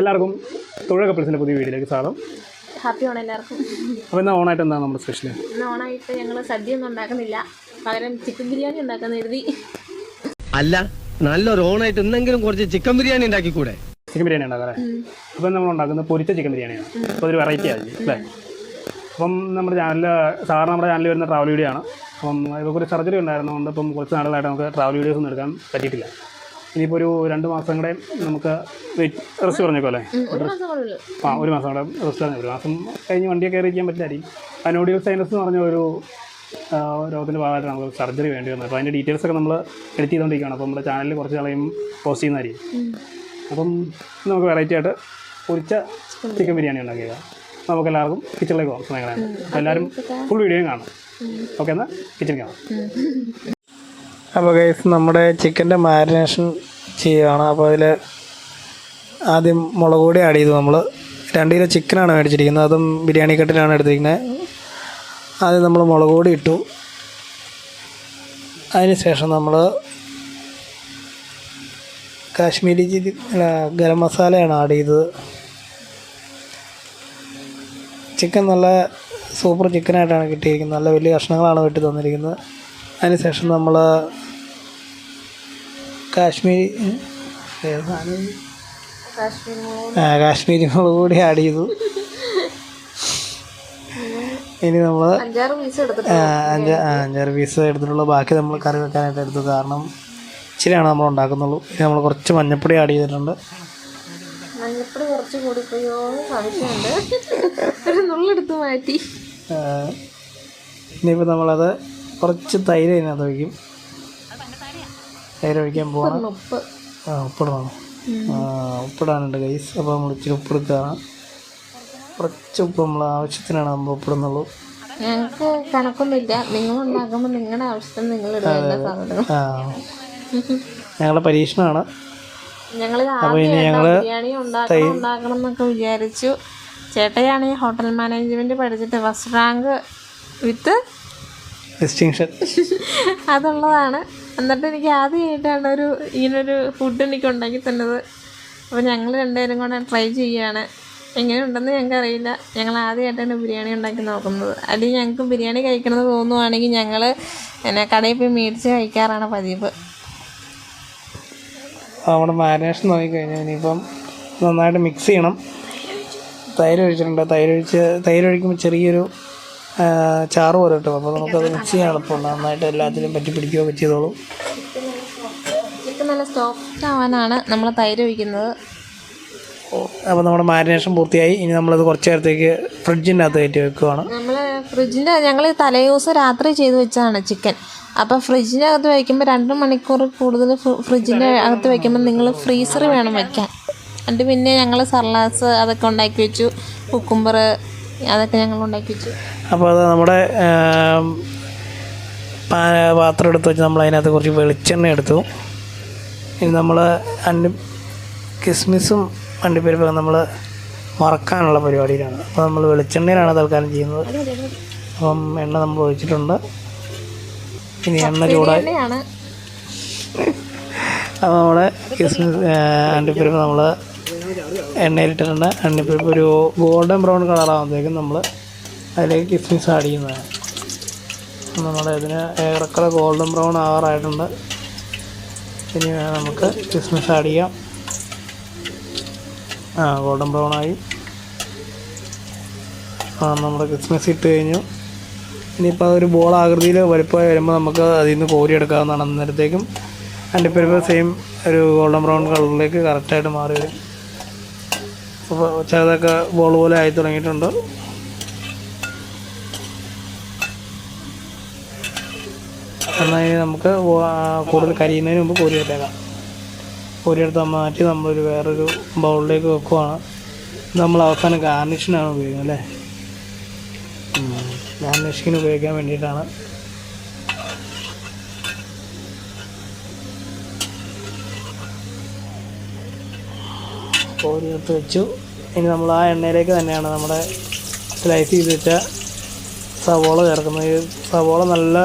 എല്ലാവർക്കും തൊഴിൽ കപ്പിൾസിന്റെ പുതിയ വീഡിയോയിലേക്ക് സ്വാഗതം. ഹാപ്പി ഓണം എല്ലാവർക്കും. അപ്പോൾ ഇന്ന് ഓണായിട്ട് എന്താണ് നമ്മുടെ സ്പെഷ്യൽ ഇന്ന് ഓണായിട്ട് ഞങ്ങൾ സദ്യ ഒന്നും ഉണ്ടാക്കുന്നില്ല. പകരം ചിക്കൻ ബിരിയാണി ഉണ്ടാക്കാൻ എഴുതി അല്ല നല്ലൊരു ഓണായിട്ട് എന്തെങ്കിലും കുറച്ച് ചിക്കൻ ബിരിയാണി ഉണ്ടാക്കി കൂടെ ചിക്കൻ ബിരിയാണി ഉണ്ടാക്കാം അല്ലേ? അപ്പം നമ്മൾ ഉണ്ടാക്കുന്നത് പൊരിച്ച ചിക്കൻ ബിരിയാണിയാണ്. അപ്പോൾ ഒരു വെറൈറ്റി ആയി അല്ലേ? അപ്പം നമ്മുടെ ചാനലിൽ സാധാരണ നമ്മുടെ ചാനലിൽ വരുന്ന ട്രാവൽ വീഡിയോ ആണ്. അപ്പം ഇപ്പോൾ കുറച്ച് സർജറി ഉണ്ടായിരുന്നതുകൊണ്ട് ഇപ്പം കുറച്ച് നാളുകളായിട്ട് നമുക്ക് ട്രാവൽ വീഡിയോസ് ഒന്നും എടുക്കാൻ പറ്റിയിട്ടില്ല. ഇനിയിപ്പോൾ ഒരു രണ്ട് മാസം കൂടെ നമുക്ക് വെയിറ്റ് റെസ്റ്റ് പറഞ്ഞേക്കോ അല്ലേ? ഒരു മാസം കൊള്ളു ആ ഒരു മാസം കൂടെ റെസ്റ്റ് പറഞ്ഞു ഒരു മാസം കഴിഞ്ഞ് വണ്ടിയൊക്കെ കയറി ഇരിക്കാൻ പറ്റില്ലായിരിക്കും അനോഡിയൽ സൈനസ് എന്ന് പറഞ്ഞ ഒരു രോഗത്തിന്റെ ഭാഗമായിട്ട് നമുക്ക് സർജറി വേണ്ടി വന്നത് അപ്പോൾ അതിന്റെ ഡീറ്റെയിൽസ് ഒക്കെ നമ്മൾ എഡിറ്റ് ചെയ്തുകൊണ്ടിരിക്കുകയാണ് അപ്പോൾ നമ്മുടെ ചാനലിൽ കുറച്ച് നാളെയും പോസ്റ്റ് ചെയ്യുന്നതായിരിക്കും അപ്പം നമുക്ക് വെറൈറ്റി ആയിട്ട് പൊരിച്ച ചിക്കൻ ബിരിയാണി ഉണ്ടാക്കിയത് നമുക്ക് എല്ലാവർക്കും കിച്ചണിലേക്ക് പോകാം. അപ്പോൾ എല്ലാവരും ഫുൾ വീഡിയോയും കാണാം ഓക്കെ എന്നാൽ കിച്ചണിൽ കാണാം അപ്പോൾ ഗൈസ് നമ്മുടെ ചിക്കന്റെ മാരിനേഷൻ ചെയ്യുകയാണ് അപ്പോൾ അതിൽ ആദ്യം മുളക് പൊടി ആഡ് ചെയ്തു നമ്മൾ രണ്ട് കിലോ ചിക്കനാണ് മേടിച്ചിരിക്കുന്നത്. അതും ബിരിയാണി കട്ടിലാണ് എടുത്തിരിക്കുന്നത് ആദ്യം നമ്മൾ മുളക് പൊടി ഇട്ടു. അതിന് ശേഷം നമ്മൾ കാശ്മീരി ചില്ലി ഗരം മസാലയാണ് ആഡ് ചെയ്തത്. ചിക്കൻ നല്ല സൂപ്പർ ചിക്കനായിട്ടാണ് കിട്ടിയിരിക്കുന്നത്. നല്ല വലിയ കഷ്ണങ്ങളാണ് വെട്ടി തന്നിരിക്കുന്നത്. അതിനുശേഷം നമ്മൾ കാശ്മീരി കാശ്മീരി മുളക് കൂടി ആഡ് ചെയ്തു. ഇനി നമ്മൾ അഞ്ചാറ് പീസ് എടുത്തിട്ടുള്ള. അഞ്ച് ആ, അഞ്ചാറ് പീസ് എടുത്തിട്ടുള്ളൂ. ബാക്കി നമ്മൾ കറി വെക്കാനായിട്ട് എടുത്തു. കാരണം ഇച്ചിരിയാണ് നമ്മൾ ഉണ്ടാക്കുന്നുള്ളൂ. ഇനി നമ്മൾ കുറച്ച് മഞ്ഞപ്പൊടി ആഡ് ചെയ്തിട്ടുണ്ട്. മഞ്ഞപ്പൊടി കുറച്ച് കൂടിപ്പോയോ സംശയമുണ്ട് ഒരു നുള്ളെടുത്ത് മാറ്റി. ഇനിയിപ്പോൾ നമ്മളത് കുറച്ച് തൈര് അതിനകത്ത് ഒഴിക്കും. തൈര് ഒഴിക്കാൻ പോകണം ഉപ്പ്. ആ ഉപ്പിടണം. ഉപ്പിടാനുണ്ട് ഗൈസ് അപ്പോൾ നമ്മൾ ഇച്ചിരി ഉപ്പെടുക്കുകയാണ് കുറച്ച് ഉപ്പ് നമ്മൾ ആവശ്യത്തിനാണ് നമ്മൾ ഉപ്പിടുന്നുള്ളൂ. ഞങ്ങൾക്ക് കണക്കൊന്നുമില്ല. നിങ്ങൾ ഉണ്ടാക്കുമ്പോൾ നിങ്ങളുടെ ആവശ്യത്തിന് നിങ്ങൾ ഞങ്ങളുടെ പരീക്ഷണമാണ്. ഞങ്ങൾ ബിരിയാണി ഉണ്ടാക്കണം ഉണ്ടാക്കണം എന്നൊക്കെ വിചാരിച്ചു. ചേട്ടയാണെങ്കിൽ ഹോട്ടൽ മാനേജ്മെന്റ് പഠിച്ചിട്ട് ഫസ്റ്റ് റാങ്ക് വിത്ത് ഡിസ്റ്റിങ്ഷൻ അതുള്ളതാണ്. എന്നിട്ട് എനിക്ക് ആദ്യമായിട്ടാണ് ഒരു ഇങ്ങനൊരു ഫുഡ് എനിക്ക് ഉണ്ടാക്കി തന്നത്. അപ്പോൾ ഞങ്ങൾ രണ്ടുപേരും കൂടെ ട്രൈ ചെയ്യുകയാണ് എങ്ങനെയുണ്ടെന്ന് ഞങ്ങൾക്ക് അറിയില്ല ഞങ്ങൾ ആദ്യമായിട്ടാണ് ബിരിയാണി ഉണ്ടാക്കി നോക്കുന്നത്. അല്ലെങ്കിൽ ഞങ്ങൾക്ക് ബിരിയാണി കഴിക്കണമെന്ന് തോന്നുവാണെങ്കിൽ ഞങ്ങൾ എന്നെ കടയിൽ പോയി മേടിച്ച് കഴിക്കാറാണ് പതിവ്. നമ്മുടെ മാരിനേഷൻ നോക്കിക്കഴിഞ്ഞാൽ ഇനിയിപ്പം നന്നായിട്ട് മിക്സ് ചെയ്യണം. തൈര് ഒഴിച്ചിട്ടുണ്ട്. തൈര് ഒഴിച്ച് തൈര് ഒഴിക്കുമ്പോൾ ചെറിയൊരു ചാറ് പോലെ കിട്ടും അപ്പോൾ നമുക്കത് മിക്സ് ചെയ്യാൻ എളുപ്പമുണ്ട് നന്നായിട്ട് എല്ലാത്തിലും പറ്റി പിടിക്കുകയോ പറ്റിയതോളൂ. ചിക്കൻ നല്ല സോഫ്റ്റ് ആവാനാണ് നമ്മൾ തൈര് ഒഴിക്കുന്നത്. അപ്പോൾ നമ്മുടെ മാരിനേഷൻ പൂർത്തിയായി. ഇനി നമ്മളത് കുറച്ച് നേരത്തേക്ക് ഫ്രിഡ്ജിന്റെ അകത്ത് കയറ്റി വെക്കുകയാണ് നമ്മൾ ഫ്രിഡ്ജിന്റെ ഞങ്ങൾ തലേ ദിവസം രാത്രി ചെയ്ത് വെച്ചതാണ് ചിക്കൻ. അപ്പോൾ ഫ്രിഡ്ജിന്റെ അകത്ത് വയ്ക്കുമ്പോൾ രണ്ട് മണിക്കൂർ കൂടുതൽ ഫ്രിഡ്ജിന്റെ അകത്ത് വയ്ക്കുമ്പോൾ നിങ്ങൾ ഫ്രീസർ വേണം വയ്ക്കാൻ എന്നിട്ട് പിന്നെ ഞങ്ങൾ സർലാസ് അതൊക്കെ ഉണ്ടാക്കി വെച്ചു. കുക്കുംബർ അതൊക്കെ ഞങ്ങൾ ഉണ്ടാക്കി വെച്ചു. അപ്പോൾ അത് നമ്മുടെ പാത്രം എടുത്ത് വെച്ച് നമ്മൾ അതിനകത്ത് കുറച്ച് വെളിച്ചെണ്ണ എടുത്തു. ഇനി നമ്മൾ അണ്ടി കിസ്മിസും അണ്ടിപ്പരിപ്പൊക്കെ നമ്മൾ മറക്കാനുള്ള പരിപാടിയിലാണ്. അപ്പോൾ നമ്മൾ വെളിച്ചെണ്ണയിലാണ് തൽക്കാലം ചെയ്യുന്നത്. അപ്പം എണ്ണ നമ്മൾ ഒഴിച്ചിട്ടുണ്ട്. ഇനി എണ്ണ ചൂടായി. അപ്പോൾ നമ്മൾ കിസ്മിസ് അണ്ടിപ്പരിപ്പ് നമ്മൾ എണ്ണയിലിട്ടിട്ടുണ്ട്. അണ്ടിപ്പരിപ്പ് ഒരു ഗോൾഡൻ ബ്രൗൺ കളറാകുമ്പോഴത്തേക്കും നമ്മൾ. അതിലേക്ക് കിസ്മിസ് ആഡ് ചെയ്യുന്നതാണ് നമ്മൾ ഇതിന് ഏറെക്കുറെ ഗോൾഡൻ ബ്രൗൺ ആവാറായിട്ടുണ്ട്. ഇനി നമുക്ക് കിസ്മിസ് ആഡ് ചെയ്യാം. ആ ഗോൾഡൻ ബ്രൗൺ ആയി. ആ നമ്മുടെ കിസ്മിസ് ഇട്ട് കഴിഞ്ഞു. ഇനിയിപ്പോൾ അതൊരു ബോൾ ആകൃതിയിൽ വലുപ്പമായി വരുമ്പോൾ നമുക്ക് അതിൽ നിന്ന് കോരിയെടുക്കാവുന്നതാണ് അന്നേരത്തേക്കും. അണ്ടിപ്പരിപ്പ് സെയിം ഒരു ഗോൾഡൻ ബ്രൗൺ കളറിലേക്ക് കറക്റ്റായിട്ട് മാറി വരും. അപ്പോൾ ചിലതൊക്കെ ബോൾ പോലെ ആയി തുടങ്ങിയിട്ടുണ്ട്. എന്നാൽ നമുക്ക് കൂടുതൽ കരിയുന്നതിന് മുമ്പ് കോരി എടുത്തേക്കാം കോരി എടുത്ത് മാറ്റി നമ്മളൊരു വേറൊരു ബൗളിലേക്ക് വെക്കുവാണ്. നമ്മൾ അവസാനം ഗാർണിഷിനാണ് ഉപയോഗിക്കുന്നത് അല്ലേ? ഗാർണിഷിങ്ങിന് ഉപയോഗിക്കാൻ വേണ്ടിയിട്ടാണ്. കോരി എടുത്ത് വെച്ചു. ഇനി നമ്മൾ ആ എണ്ണയിലേക്ക് തന്നെയാണ് നമ്മുടെ സ്ലൈസ് ചെയ്ത് വെച്ച സവോള ചേർക്കുന്നത്. ഈ സവോള നല്ല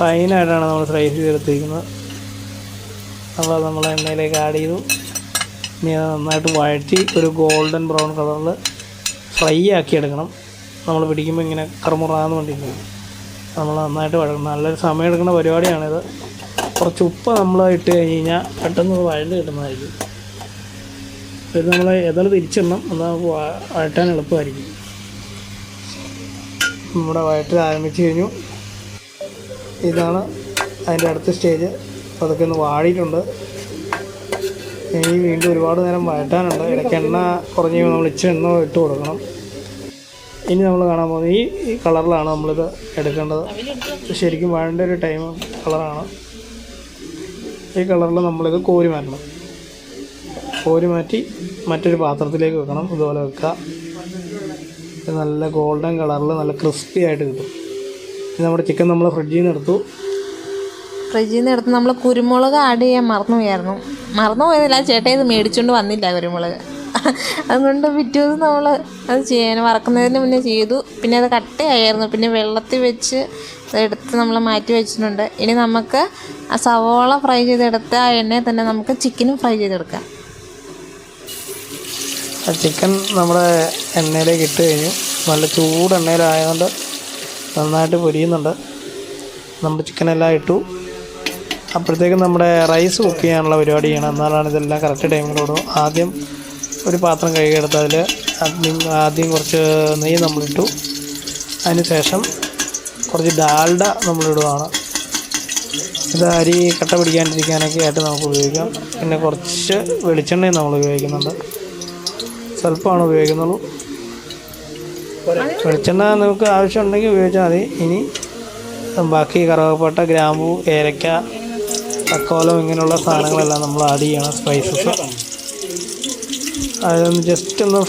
ഫൈനായിട്ടാണ് നമ്മൾ സ്ലൈസ് ചെയ്തെടുത്തിരിക്കുന്നത്. അപ്പോൾ നമ്മൾ എണ്ണയിലേക്ക് ആഡ് ചെയ്തു. ഇനി അത് നന്നായിട്ട് വഴറ്റി ഒരു ഗോൾഡൻ ബ്രൗൺ കളറിൽ ഫ്രൈ ആക്കി എടുക്കണം. നമ്മൾ പിടിക്കുമ്പോൾ ഇങ്ങനെ കറുമുറാന്ന് കൊണ്ടിരിക്കും. നമ്മൾ നന്നായിട്ട് വഴക്കണം നല്ലൊരു സമയം എടുക്കുന്ന പരിപാടിയാണിത്. കുറച്ച് ഉപ്പ് നമ്മൾ ഇട്ട് കഴിഞ്ഞ് കഴിഞ്ഞാൽ പെട്ടെന്ന് അത് വഴണ്ട് കിട്ടുന്നതായിരിക്കും. ഇത് നമ്മൾ എതിർ തിരിച്ചിടണം. എന്നാൽ നമുക്ക് വഴറ്റാൻ എളുപ്പമായിരിക്കും. നമ്മുടെ വഴറ്റിൽ ആരംഭിച്ച് കഴിഞ്ഞു. ഇതാണ് അതിന്റെ അടുത്ത സ്റ്റേജ്. അതൊക്കെ ഒന്ന് വാടിയിട്ടുണ്ട്. ഇനി വീണ്ടും ഒരുപാട് നേരം വഴറ്റാനുണ്ട്. ഇടയ്ക്ക് എണ്ണ കുറഞ്ഞ് കഴിയുമ്പോൾ നമ്മൾ ഇച്ചിരി എണ്ണ ഇട്ട് കൊടുക്കണം. ഇനി നമ്മൾ കാണാൻ പോകുന്നത് ഈ ഈ കളറിലാണ് നമ്മളിത് എടുക്കേണ്ടത്. ശരിക്കും വഴണ്ട ഒരു ടൈം കളറാണ്. ഈ കളറിൽ നമ്മളിത് കോരി മാറ്റണം. കോരി മാറ്റി മറ്റൊരു പാത്രത്തിലേക്ക് വെക്കണം. ഇതുപോലെ വെക്കുക. നല്ല ഗോൾഡൻ കളറിൽ നല്ല ക്രിസ്പി ആയിട്ട് കിട്ടും. നമ്മുടെ ചിക്കൻ നമ്മൾ ഫ്രിഡ്ജിൽ നിന്ന് എടുത്തു. ഫ്രിഡ്ജിൽ നിന്ന് എടുത്ത് നമ്മൾ കുരുമുളക് ആഡ് ചെയ്യാൻ മറന്നു പോയായിരുന്നു. മറന്നു പോയതില്ല ചേട്ടാ ഇത് മേടിച്ചുകൊണ്ട് വന്നില്ല കുരുമുളക്. അതുകൊണ്ട് പിറ്റേ ദിവസം നമ്മൾ അത് ചെയ്യാൻ വറക്കുന്നതിന് മുന്നേ ചെയ്തു. പിന്നെ അത് കട്ടയായിരുന്നു. പിന്നെ വെള്ളത്തിൽ വെച്ച് എടുത്ത് നമ്മൾ മാറ്റി വെച്ചിട്ടുണ്ട്. ഇനി നമുക്ക് ആ സവോള ഫ്രൈ ചെയ്തെടുത്ത് ആ എണ്ണയിൽ തന്നെ നമുക്ക് ചിക്കനും ഫ്രൈ ചെയ്തെടുക്കാം. ചിക്കൻ നമ്മുടെ എണ്ണയിലേക്ക് ഇട്ട് കഴിഞ്ഞു. നല്ല ചൂട് എണ്ണയിലായതുകൊണ്ട് നന്നായിട്ട് പൊരിയുന്നുണ്ട്. നമ്മൾ ചിക്കനെല്ലാം ഇട്ടു. അപ്പോഴത്തേക്കും നമ്മുടെ റൈസ് കുക്ക് ചെയ്യാനുള്ള പരിപാടി ചെയ്യണം എന്നാലാണ് ഇതെല്ലാം കറക്റ്റ് ടൈമിലോടും ആദ്യം ഒരു പാത്രം കഴുകിയെടുത്ത് അതിൽ ആദ്യം ആദ്യം കുറച്ച് നെയ്യ് നമ്മളിട്ടു. അതിന് ശേഷം കുറച്ച് ഡാൽഡ നമ്മളിടുകയാണ് ഇത് അരി കട്ട പിടിക്കാണ്ടിരിക്കാനൊക്കെ ആയിട്ട് നമുക്ക് ഉപയോഗിക്കാം. പിന്നെ കുറച്ച് വെളിച്ചെണ്ണയും നമ്മൾ ഉപയോഗിക്കുന്നുണ്ട്. സ്വല്പമാണ് ഉപയോഗിക്കുന്നുള്ളൂ. വെളിച്ചെണ്ണ നമുക്ക് ആവശ്യമുണ്ടെങ്കിൽ ഉപയോഗിച്ചാൽ മതി. ഇനി ബാക്കി കറുവപ്പട്ട ഗ്രാമ്പു ഏലക്ക തക്കോലം ഇങ്ങനെയുള്ള സാധനങ്ങളെല്ലാം നമ്മൾ ആഡ് ചെയ്യണം സ്പൈസസ് അതൊന്ന് ജസ്റ്റ് ഒന്ന്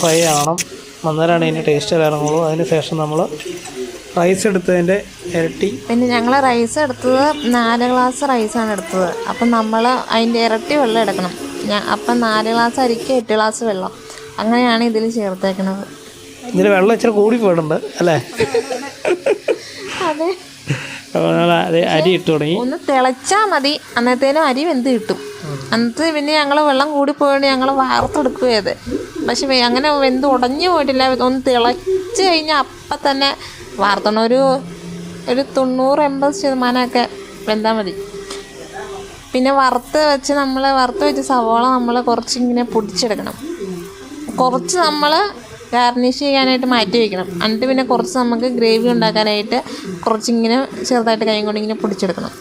ഫ്രൈ ആവണം. അന്നേരമാണ് അതിന്റെ ടേസ്റ്റ് ഇറങ്ങുള്ളൂ. അതിന് ശേഷം നമ്മൾ റൈസ് എടുത്തതിന്റെ ഇരട്ടി. പിന്നെ ഞങ്ങൾ റൈസ് എടുത്തത് നാല് ഗ്ലാസ് റൈസാണ് എടുത്തത്. അപ്പം നമ്മൾ അതിന്റെ ഇരട്ടി വെള്ളം എടുക്കണം. അപ്പം നാല് ഗ്ലാസ് അരിക്ക് എട്ട് ഗ്ലാസ് വെള്ളം. അങ്ങനെയാണ് ഇതിൽ ചേർത്തേക്കണത്. ഇതിൽ വെള്ളം ഇച്ചിരി കൂടി പോയിട്ടുണ്ട് അല്ലേ? അരി ഇട്ട് തുടങ്ങി. ഒന്ന് തിളച്ചാ മതി. അന്നത്തേനും അരി വെന്ത് കിട്ടും. അന്നത്തെ പിന്നെ ഞങ്ങൾ വെള്ളം കൂടി പോയിട്ട് ഞങ്ങൾ വാർത്തെടുക്കുകയത് പക്ഷെ അങ്ങനെ വെന്ത് ഉടഞ്ഞു പോയിട്ടില്ല. ഒന്ന് തിളച്ച് കഴിഞ്ഞാൽ അപ്പം തന്നെ വാർത്തണം ഒരു ഒരു തൊണ്ണൂറ് എൺപത് ശതമാനമൊക്കെ വെന്താ മതി. പിന്നെ വറുത്ത് വെച്ച് നമ്മൾ വറുത്ത് വെച്ച് സവോള നമ്മൾ കുറച്ചിങ്ങനെ പൊടിച്ചെടുക്കണം. കുറച്ച് നമ്മൾ ഗാർണിഷ് ചെയ്യാനായിട്ട് മാറ്റി വയ്ക്കണം എന്നിട്ട് പിന്നെ കുറച്ച് നമുക്ക് ഗ്രേവി ഉണ്ടാക്കാനായിട്ട് കുറച്ചിങ്ങനെ ചെറുതായിട്ട് കൈ കൊണ്ട് ഇങ്ങനെ പൊടിച്ചെടുക്കണം.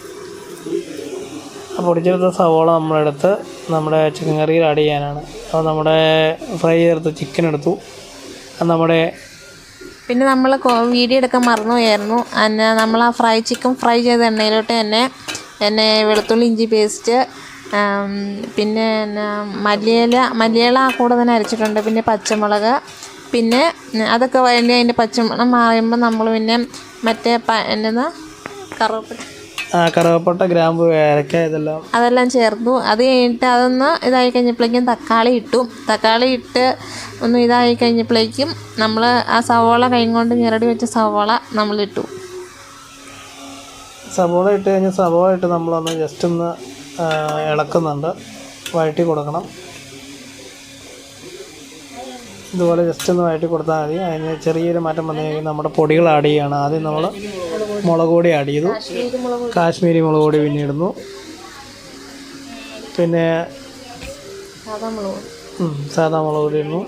ആ പൊടിച്ചെടുത്ത സവോള നമ്മളെടുത്ത് നമ്മുടെ ചിക്കൻ കറിയിൽ ആഡ് ചെയ്യാനാണ്. അപ്പോൾ നമ്മുടെ ഫ്രൈ ചേർത്ത് ചിക്കൻ എടുത്തു. അത് നമ്മുടെ പിന്നെ നമ്മൾ വീഡിയോ എടുക്കാൻ മറന്നു പോയായിരുന്നു എന്നെ നമ്മൾ ആ ഫ്രൈ ചിക്കൻ ഫ്രൈ ചെയ്ത എണ്ണയിലോട്ട് തന്നെ എന്നെ വെളുത്തുള്ളി ഇഞ്ചി പേസ്റ്റ് പിന്നെ എന്നാ മല്ലിയില മല്ലിയില കൂടെ തന്നെ അരച്ചിട്ടുണ്ട്. പിന്നെ പച്ചമുളക് പിന്നെ അതൊക്കെ വേണ്ടി അതിന്റെ പച്ചമണം മാറിയുമ്പോൾ നമ്മൾ പിന്നെ മറ്റേ എന്നതാ? കറുവപ്പട്ട. കറുവപ്പട്ട ഗ്രാമ്പു ഏലക്ക ഇതെല്ലാം. അതെല്ലാം ചേർത്തു അത് കഴിഞ്ഞിട്ട് അതൊന്ന് ഇതായി കഴിഞ്ഞപ്പോഴേക്കും തക്കാളി ഇട്ടു. തക്കാളി ഇട്ട് ഒന്ന് ഇതായി കഴിഞ്ഞപ്പോഴേക്കും നമ്മൾ ആ സവോള കൈ കൊണ്ട് ഞെരടി വെച്ച സവോള നമ്മൾ ഇട്ടു സവോള ഇട്ട് കഴിഞ്ഞാൽ സവോള ഇട്ട് നമ്മളൊന്ന് ജസ്റ്റ് ഒന്ന് ഇളക്കുന്നുണ്ട്. വഴറ്റി കൊടുക്കണം. ഇതുപോലെ ജസ്റ്റ് ഒന്ന് വഴറ്റി കൊടുത്താൽ മതി. അതിന് ചെറിയൊരു മാറ്റം വന്നു കഴിഞ്ഞാൽ നമ്മുടെ പൊടികൾ ആഡ് ചെയ്യുകയാണ് ആദ്യം നമ്മൾ മുളക് പൊടി ആഡ് ചെയ്തു. കാശ്മീരി മുളക് പൊടി പിന്നെ ഇടുന്നു. പിന്നെ സാധാ മുളക് പൊടി ഇടുന്നു.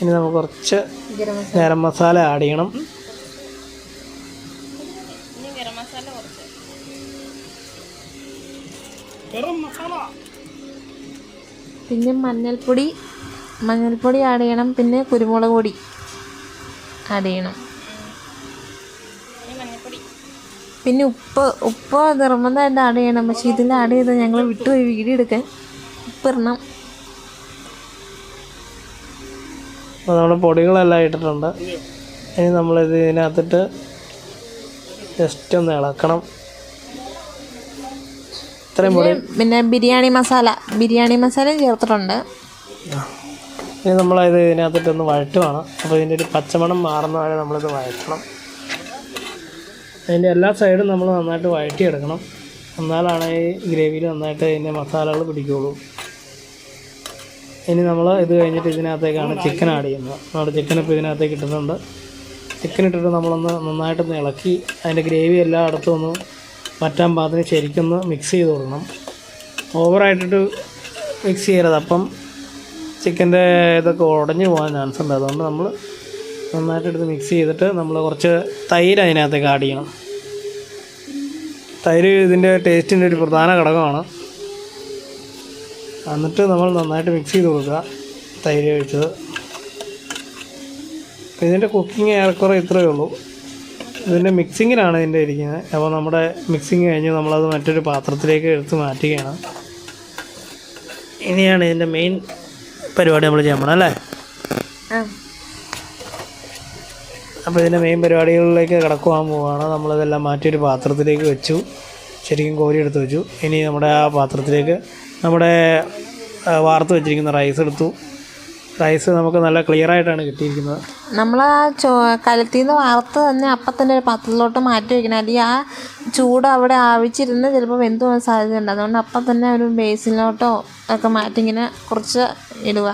ഇനി നമുക്ക് കുറച്ച് ഗരം ഗരം മസാല ആഡ് ചെയ്യണം പിന്നെ മഞ്ഞൾപ്പൊടി മഞ്ഞൾപ്പൊടി ആഡ് ചെയ്യണം. പിന്നെ കുരുമുളക് പൊടി ആഡ് ചെയ്യണം. പിന്നെ ഉപ്പ് ഉപ്പ് നിർബന്ധമായിട്ട് ആഡ് ചെയ്യണം. പക്ഷെ ഇതിൽ ആഡ് ചെയ്ത് ഞങ്ങൾ വിട്ടുപോയി വീഡിയോ എടുക്കാൻ ഉപ്പ് ഇടണം അപ്പോൾ നമ്മൾ പൊടികളെല്ലാം ഇട്ടിട്ടുണ്ട്. ഇനി നമ്മളിത് ഇതിനകത്തിട്ട് ജസ്റ്റ് ഒന്ന് ഇളക്കണം. ഇത്രയും പൊടി പിന്നെ ബിരിയാണി മസാല ബിരിയാണി മസാലയും ചേർത്തിട്ടുണ്ട്. ഇനി നമ്മളത് ഇതിനകത്തിട്ട് ഒന്ന് വഴറ്റുവാണ്. അപ്പോൾ ഇതിന്റെ ഒരു പച്ചമണം മാറുന്ന വരെ നമ്മളിത് വഴറ്റണം. അതിന്റെ എല്ലാ സൈഡും നമ്മൾ നന്നായിട്ട് വഴറ്റിയെടുക്കണം. എന്നാലാണ് ഈ ഗ്രേവിയിൽ നന്നായിട്ട് അതിന്റെ മസാലകൾ പിടിക്കുകയുള്ളൂ ഇനി നമ്മൾ ഇത് കഴിഞ്ഞിട്ട് ഇതിനകത്തേക്കാണ് ചിക്കൻ ആഡ് ചെയ്യുന്നത്. നമ്മുടെ ചിക്കൻ ഇപ്പോൾ ഇതിനകത്തേക്ക് ഇട്ടിട്ടുണ്ട് ചിക്കൻ ഇട്ടിട്ട് നമ്മളൊന്ന് നന്നായിട്ടൊന്ന് ഇളക്കി അതിന്റെ ഗ്രേവി എല്ലായിടത്തും ഒന്ന് പറ്റാൻ പാകത്തിന് ശരിക്കൊന്ന് മിക്സ് ചെയ്ത് കൊടുക്കണം. ഓവറായിട്ടിട്ട് മിക്സ് ചെയ്യരുത്. അപ്പം ചിക്കന്റെ ഇതൊക്കെ ഉടഞ്ഞു പോകാൻ ചാൻസ് ഉണ്ട്. അതുകൊണ്ട് നമ്മൾ നന്നായിട്ടെടുത്ത് മിക്സ് ചെയ്തിട്ട് നമ്മൾ കുറച്ച് തൈര് അതിനകത്തേക്ക് ആഡ് ചെയ്യണം. തൈര് ഇതിന്റെ ടേസ്റ്റിന്റെ ഒരു പ്രധാന ഘടകമാണ്. എന്നിട്ട് നമ്മൾ നന്നായിട്ട് മിക്സ് ചെയ്ത് കൊടുക്കുക. തൈര് ഒഴിച്ചത്. ഇതിന്റെ കുക്കിംഗ് ഏറെക്കുറെ ഇത്രയേ ഉള്ളൂ. ഇതിന്റെ മിക്സിങ്ങിലാണ് ഇതിന്റെ ഇരിക്കുന്നത്. അപ്പോൾ നമ്മുടെ മിക്സിങ് കഴിഞ്ഞ് നമ്മളത് മറ്റൊരു പാത്രത്തിലേക്ക് എടുത്ത് മാറ്റുകയാണ്. ഇനിയാണ് ഇതിന്റെ മെയിൻ പരിപാടി നമ്മൾ ചെയ്യാൻ പോകണം അല്ലേ? അപ്പോൾ ഇതിന്റെ മെയിൻ പരിപാടികളിലേക്ക് കിടക്കുവാൻ പോവുകയാണ് നമ്മളിതെല്ലാം മാറ്റി ഒരു പാത്രത്തിലേക്ക് വെച്ചു. ശരിക്കും കോരി എടുത്ത് വെച്ചു. ഇനി നമ്മുടെ ആ പാത്രത്തിലേക്ക് നമ്മുടെ വാർത്ത് വെച്ചിരിക്കുന്ന റൈസ് എടുത്തു. റൈസ് നമുക്ക് നല്ല ക്ലിയർ ആയിട്ടാണ് കിട്ടിയിരിക്കുന്നത്. നമ്മൾ ആ ചോ കലത്തിൽ നിന്ന് വാർത്ത് തന്നെ അപ്പം തന്നെ ഒരു പാത്രത്തിലോട്ട് മാറ്റി വയ്ക്കണം അല്ലെങ്കിൽ ആ ചൂട് അവിടെ ആവിച്ചിരുന്ന് ചിലപ്പോൾ വെന്ത് പോകാൻ സാധ്യതയുണ്ട്. അതുകൊണ്ട് അപ്പം തന്നെ ഒരു ബേസിലോട്ടോ ഒക്കെ മാറ്റി ഇങ്ങനെ കുറച്ച് ഇടുക.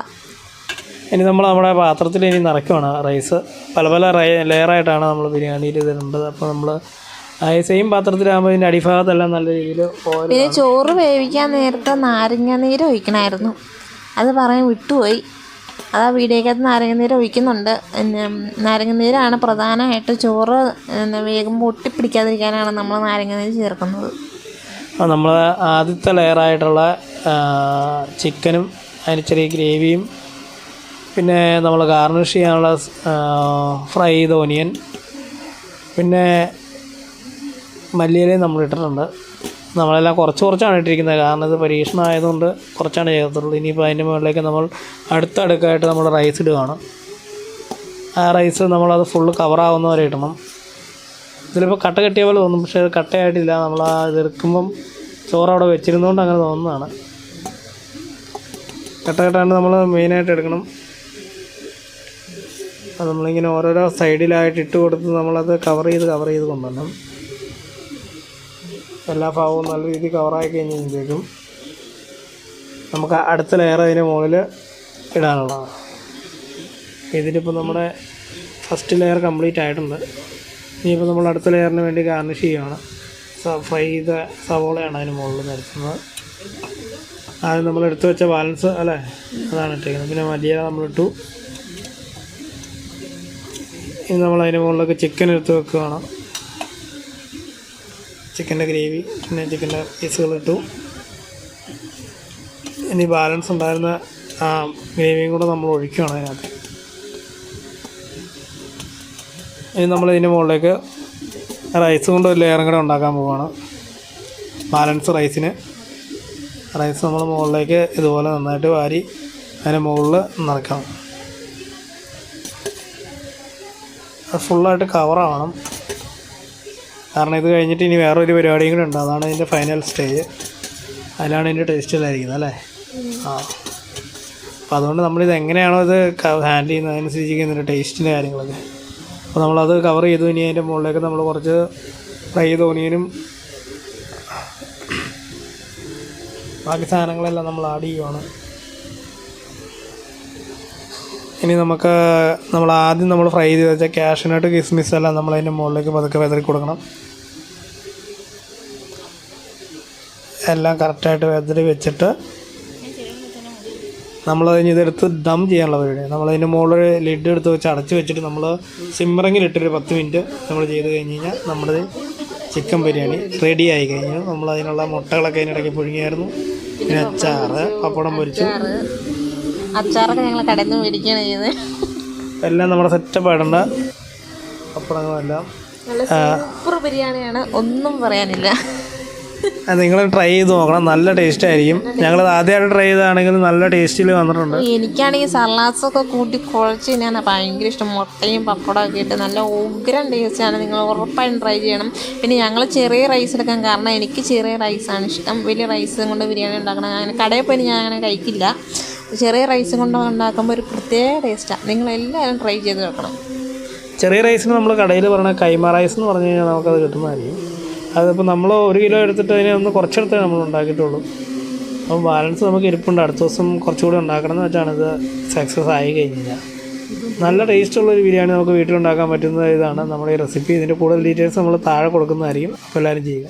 ഇനി നമ്മൾ നമ്മുടെ പാത്രത്തിൽ ഇനി നിറയ്ക്കുവാണ് റൈസ് പല പല റൈ ലെയറായിട്ടാണ് നമ്മൾ ബിരിയാണിയിൽ ഇതിടേണ്ടത് അപ്പോൾ നമ്മൾ ആ സെയിം പാത്രത്തിലാകുമ്പോൾ ഇതിന്റെ അടിഭാഗത്തെല്ലാം നല്ല രീതിയിൽ പിന്നെ ചോറ് വേവിക്കാൻ നേരത്തെ നാരങ്ങ നീര് ഒഴിക്കണമായിരുന്നു. അത് പറയാൻ വിട്ടുപോയി. അത് ആ നാരങ്ങ നീര് ഒഴിക്കുന്നുണ്ട്. പിന്നെ നാരങ്ങ നീരാണ് പ്രധാനമായിട്ട് ചോറ് പിന്നെ വേഗം ഒട്ടിപ്പിടിക്കാതിരിക്കാനാണ് നമ്മൾ നാരങ്ങ നീര് ചേർക്കുന്നത് നമ്മൾ ആദ്യത്തെ ലെയറായിട്ടുള്ള ചിക്കനും അതിന് ചെറിയ ഗ്രേവിയും പിന്നെ നമ്മൾ ഗാർണിഷ് ചെയ്യാനുള്ള ഫ്രൈ ചെയ്ത ഓനിയൻ പിന്നെ മല്ലിയിലയും നമ്മൾ ഇട്ടിട്ടുണ്ട്. നമ്മളെല്ലാം കുറച്ച് കുറച്ചാണ് ഇട്ടിരിക്കുന്നത്. കാരണം ഇത് പരീക്ഷണം ആയതുകൊണ്ട് കുറച്ചാണ് ചേർത്തുള്ളൂ ഇനിയിപ്പോൾ അതിന്റെ മുകളിലേക്ക് നമ്മൾ അടുത്തടുക്കായിട്ട് നമ്മൾ റൈസ് ഇടുകയാണ് ആ റൈസ് നമ്മളത് ഫുള്ള് കവറാവുന്ന വരെ ഇടണം. ഇതിലിപ്പോൾ കട്ട കെട്ടിയ പോലെ തോന്നും. പക്ഷേ അത് കട്ടയായിട്ടില്ല. നമ്മൾ ആ ഇതെടുക്കുമ്പം ചോറ് അവിടെ വെച്ചിരുന്നുകൊണ്ട് അങ്ങനെ തോന്നുന്നതാണ്. കട്ട കെട്ടാണ്ട് നമ്മൾ മെയിനായിട്ട് എടുക്കണം. അത് നമ്മളിങ്ങനെ ഓരോരോ സൈഡിലായിട്ട് ഇട്ട് കൊടുത്ത് നമ്മളത് കവർ ചെയ്ത് കവർ ചെയ്ത് കൊണ്ടുവരണം. എല്ലാ ഭാഗവും നല്ല രീതിയിൽ കവറായി കഴിഞ്ഞപ്പോഴേക്കും നമുക്ക് അടുത്ത ലെയർ അതിന് മുകളിൽ ഇടാനുള്ളതാണ്. ഇതിലിപ്പോൾ നമ്മുടെ ഫസ്റ്റ് ലെയർ കംപ്ലീറ്റ് ആയിട്ടുണ്ട്. ഇനിയിപ്പോൾ നമ്മൾ അടുത്ത ലെയറിന് വേണ്ടി ഗാർണിഷ് ചെയ്യുകയാണ് ഫ്രൈ ചെയ്ത സവോളയാണ് അതിന് മുകളിൽ നിരത്തുന്നത്. ആദ്യം നമ്മൾ എടുത്തു വെച്ച ബാലൻസ് അല്ലേ? അതാണ് ഇട്ടേക്കുന്നത്. പിന്നെ മല്ലിയില നമ്മളിട്ടു ഇനി നമ്മൾ അതിന് മുകളിലൊക്കെ ചിക്കൻ എടുത്ത് വെക്കുകയാണ്. ചിക്കന്റെ ഗ്രേവി പിന്നെ ചിക്കന്റെ പീസുകൾ ഇട്ടു. ഇനി ബാലൻസ് ഉണ്ടായിരുന്ന ആ ഗ്രേവിയും കൂടെ നമ്മൾ ഒഴിക്കുകയാണ് അതിനകത്ത്. ഇനി നമ്മൾ ഇതിന്റെ മുകളിലേക്ക് റൈസ് കൊണ്ട് ഒരു ലെയറും കൂടെ ഉണ്ടാക്കാൻ പോവുകയാണ് ബാലൻസ് റൈസിന് റൈസ് നമ്മൾ മുകളിലേക്ക് ഇതുപോലെ നന്നായിട്ട് വാരി അതിന്റെ മുകളിൽ നിറക്കണം അത് ഫുള്ളായിട്ട് കവറാവണം കാരണം ഇത് കഴിഞ്ഞിട്ട് ഇനി വേറൊരു പരിപാടിയും കൂടെ ഉണ്ട്. അതാണ് ഇതിന്റെ ഫൈനൽ സ്റ്റേജ് അതിലാണ് ഇതിന്റെ ടേസ്റ്റിലായിരിക്കുന്നത് അല്ലേ? ആ. അപ്പോൾ അതുകൊണ്ട് നമ്മളിത് എങ്ങനെയാണോ ഇത് ഹാൻഡിൽ ചെയ്യുന്നത് അതനുസരിച്ചിരിക്കും ഇതിന്റെ ടേസ്റ്റിന്റെ കാര്യങ്ങളൊക്കെ. അപ്പോൾ നമ്മളത് കവർ ചെയ്തു. ഇനി അതിന്റെ മുകളിലേക്ക് നമ്മൾ കുറച്ച് ഫ്രൈ ചെയ്ത ഓനിയനും ബാക്കി സാധനങ്ങളെല്ലാം നമ്മൾ ആഡ് ചെയ്യുവാണ്. ഇനി നമുക്ക് നമ്മൾ ആദ്യം നമ്മൾ ഫ്രൈ ചെയ്ത് വെച്ച ക്യാഷിനായിട്ട് കിസ്മിസ് എല്ലാം നമ്മൾ അതിന്റെ മുകളിലേക്ക് പതുക്കെ വെതറി കൊടുക്കണം. എല്ലാം കറക്റ്റായിട്ട് വെതറി വെച്ചിട്ട് നമ്മൾ അതിന് ഇതെടുത്ത് ദം ചെയ്യാനുള്ള പരിപാടി. നമ്മൾ അതിന്റെ മുകളിൽ ലിഡ് എടുത്ത് വെച്ച് അടച്ച് വെച്ചിട്ട് നമ്മൾ സിമ്മറിങ്ങിൽ ഇട്ടൊരു പത്ത് മിനിറ്റ് നമ്മൾ ചെയ്ത് കഴിഞ്ഞ് കഴിഞ്ഞാൽ നമ്മുടെ ചിക്കൻ ബിരിയാണി റെഡി ആയി കഴിഞ്ഞു. നമ്മൾ അതിനുള്ള മുട്ടകളൊക്കെ അതിനിടയ്ക്ക് പുഴുങ്ങിയായിരുന്നു. പിന്നെ അച്ചാറ് പപ്പടം പൊരിച്ചു. അച്ചാറൊക്കെ ഞങ്ങൾ കടയിൽ നിന്ന് മേടിക്കുകയാണ് ചെയ്യുന്നത്. എല്ലാം നമ്മുടെ സെറ്റപ്പ് ആയിട്ടുണ്ട്. പപ്പടങ്ങളെല്ലാം സൂപ്പർ ബിരിയാണിയാണ്. ഒന്നും പറയാനില്ല. നിങ്ങൾ ട്രൈ ചെയ്ത് നോക്കണം. നല്ല ടേസ്റ്റ് ആയിരിക്കും. ഞങ്ങൾ ആദ്യമായിട്ട് ട്രൈ ചെയ്താണെങ്കിൽ നല്ല ടേസ്റ്റിൽ വന്നിട്ടുണ്ട്. എനിക്കാണെങ്കിൽ സലാസൊക്കെ കൂട്ടി കുഴച്ച് ഞാൻ ഭയങ്കര ഇഷ്ടം. മുട്ടയും പപ്പടമൊക്കെ ഇട്ട് നല്ല ഉഗ്രം ആണ്. നിങ്ങൾ ഉറപ്പായും ട്രൈ ചെയ്യണം. പിന്നെ ഞങ്ങൾ ചെറിയ റൈസ് എടുക്കാൻ കാരണം എനിക്ക് ചെറിയ റൈസാണ് ഇഷ്ടം. വലിയ റൈസ് കൊണ്ട് ബിരിയാണി ഉണ്ടാക്കണം. അങ്ങനെ കടയിൽ പോയി ഞാൻ അങ്ങനെ കഴിക്കില്ല. ചെറിയ റൈസ് കൊണ്ട് ഉണ്ടാക്കുമ്പോൾ ഒരു പ്രത്യേക ടേസ്റ്റാണ് നിങ്ങൾ എല്ലാവരും ട്രൈ ചെയ്ത് നോക്കണം. ചെറിയ റൈസിന് നമ്മൾ കടയിൽ പറഞ്ഞ കൈമ റൈസ് എന്ന് പറഞ്ഞു കഴിഞ്ഞാൽ നമുക്കത് കിട്ടുന്നതായിരിക്കും. അതിപ്പോൾ നമ്മൾ ഒരു കിലോ എടുത്തിട്ട് അതിനെ ഒന്ന് കുറച്ചെടുത്തേ നമ്മൾ ഉണ്ടാക്കിയിട്ടുള്ളൂ. അപ്പം ബാലൻസ് നമുക്ക് ഇരിപ്പുണ്ട്. അടുത്ത ദിവസം കുറച്ചുകൂടി ഉണ്ടാക്കണം എന്ന് വെച്ചാണ് ഇത് സക്സസ് ആയി കഴിഞ്ഞാൽ നല്ല ടേസ്റ്റുള്ള ഒരു ബിരിയാണി നമുക്ക് വീട്ടിലുണ്ടാക്കാൻ പറ്റുന്ന ഇതാണ്. നമ്മുടെ ഈ റെസിപ്പി ഇതിന്റെ കൂടുതൽ ഡീറ്റെയിൽസ് നമ്മൾ താഴെ കൊടുക്കുന്നതായിരിക്കും. അപ്പോൾ എല്ലാവരും ചെയ്യുക.